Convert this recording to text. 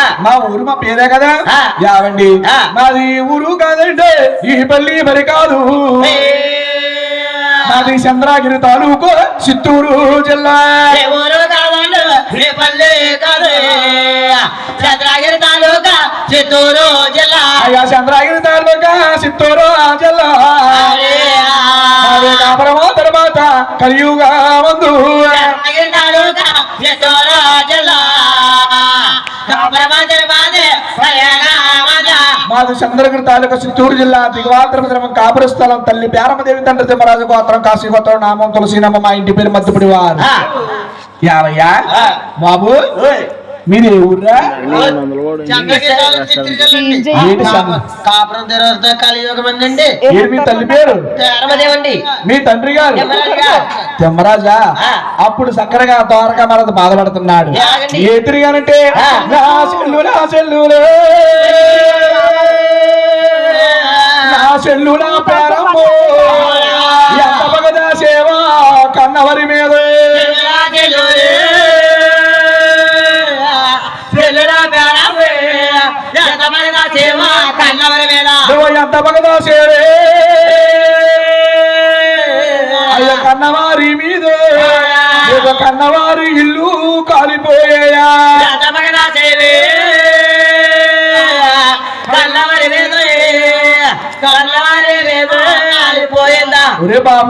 ఆ. మా ఊరు మా పేరే కదా. యావండి. మాది ఊరు కాదండి ఈ పల్లి మరి కాదు. మాది చంద్రగిరి తాలూకు చిత్తూరు జిల్లా. చంద్రగిరి తాలూకా చిత్తూరు జిల్లా. అయ్యా చంద్రగిరి తాలూకా చిత్తూరు జిల్లా. తర్వాత కలియుగా ముందు చంద్రగిరి తాలూకా చిత్తూరు జిల్లా. మాది చంద్రగిరి తాలూకా చిత్తూరు జిల్లా దిగవాత్ర గ్రామం కాపుర స్థలం తల్లి పేరమదేవి తండ్రి తిమ్మరాజు గోత్రం కాశీ గోత్రం నామం తులసీనమ్మ మా ఇంటి పేరు మధ్యపడి వారు యావయ్యా. బాబు. మీరు ఏ ఊర్రా? కాపురం తెరవరితో కలియుగం అండి మీ తల్లి పేరు? ధర్మదేవండి మీ తండ్రి గారు. తిమ్మరాజా. అప్పుడు చక్కరగా ద్వారకా మనది బాధపడుతున్నాడు. ఆ. నా చెల్లు నా చెల్లులే నా చెల్లు నా పేరమ్మో కన్నవారి మీద. నీకు కన్నవారి ఇల్లు కాలిపోయాయా. కన్నవారి వేదు కన్నవారి వేదు పోయిందా ఒరే బాబు.